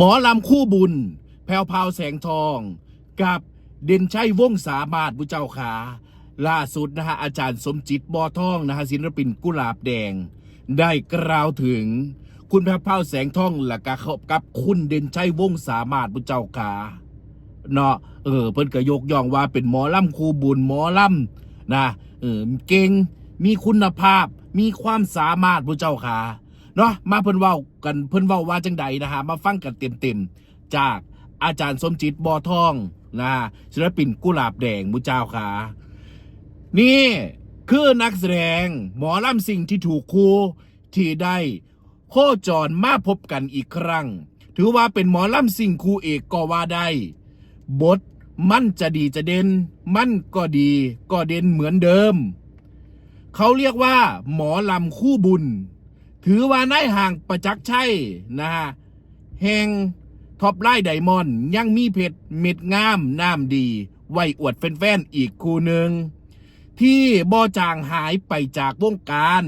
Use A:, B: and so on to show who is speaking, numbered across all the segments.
A: หมอลำคู่บุญ แพวพาวแสงทอง กับเด่นชัยวงสามารถบุเจ้าขา ล่าสุดนะฮะอาจารย์สมจิตบอทองนะฮะศิลปินกุหลาบแดง ได้กล่าวถึง คุณแพวพาวแสงทองและกะเขากับคุณเด่นชัยวงสามารถบุเจ้าขาเนาะเออเพิ่นก็ยกย่องว่าเป็นหมอลำครูบุญหมอลำนะเออเก่งมีคุณภาพมีความสามารถผู้เจ้าค่ะ เนาะมาเพิ่นเว้ากันเพิ่นเว้าว่าจังใดนะฮะมาฟังกันเต็มๆจากอาจารย์สมจิตบอทองนะศิลปินกุหลาบแดงผู้เจ้าค่ะนี่คือนักแสดงหมอลำสิ่งที่ถูกครูที่ได้ โคจรมาพบกันอีกครั้ง ถือว่าเป็นหมอลำสิ่งครูเอกก็ว่าได้ บทมันจะดีจะเด่นมันก็ดีก็เด่นเหมือนเดิม เขาเรียกว่า หมอลำคู่บุญ ถือว่านายห่างประจักษ์ชัยนะฮะแห่งท็อปไลน์ไดมอนด์ยังมีเพชรเม็ดงามน้ำดี ไว้อวดแฟนๆอีกคู่หนึ่ง ที่บ่จางหายไปจากวงการ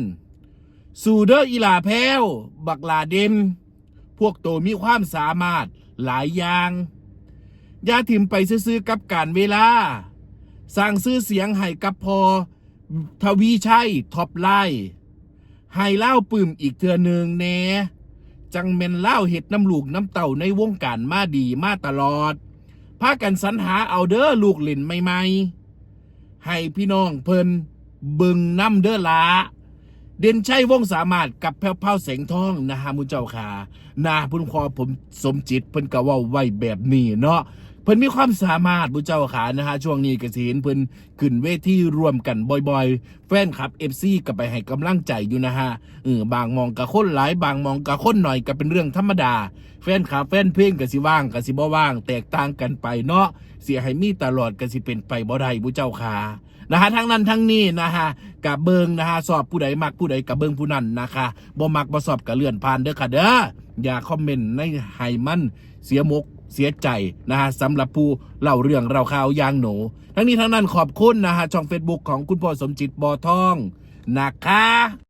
A: สู่เดอร์อีลาแพ้ว บักลาเดนพวกโตมีความสามารถหลายอย่างยาถิมไปซื้อกับการเวลา สร้างซื้อเสียงให้กับพอ ทวีชัยท็อปไลน์ ให้เล่าปืมอีกเทือหนึ่งแน่จังเมนเล่าเห็ดน้ำลูกน้ำเต่าในวงการมาดีมาตลอดพากันสรรหาเอาเด้อลูกเล่นใหม่ๆ ให้พี่น้องเพิ่นเบึงน้ำเด้อละเด่นชัยวงสามารถกับแพ้วเผาแสงทองนะฮะมุนเจ้าค่ะนาพุ่นคอผมสมจิตเพิ่นก็ว่าไว้แบบนี้เนาะ พิ่นมีความสามารถมุเจ้าค่ะนะฮะช่วงนี้ก็สิเห็นเพิ่นขึ้นเวทีร่วมกันบ่อยๆ แฟนคลับ FC ก็ไปให้กำลังใจอยู่นะฮะเออบางมองกับคนหลาย บางมองกับคนหน่อยก็เป็นเรื่องธรรมดา แฟนคลับแฟนเพลงก็สิว่างก็สิบ่ว่าง แตกต่างกันไปเนาะเสียให้มีตลอดก็สิเป็นไปบ่ได้มุเจ้าค่ะนะฮะทั้งนั้นทั้งนี้นะฮะกับเบิงนะฮะสอบผู้ใดมักผู้ใดกับเบิงผู้นั้นนะคะบ่มักบ่สอบกับเลื่อนผ่านเด้อค่ะเด้ออย่าคอมเมนต์ในให้มันเสียมก เสียใจนะฮะสำหรับผู้เล่าเรื่องเราข่าวยางหนู ทั้งนี้ทั้งนั้นขอบคุณนะฮะช่อง Facebook ของคุณพ่อสมจิตบอทองนะคะ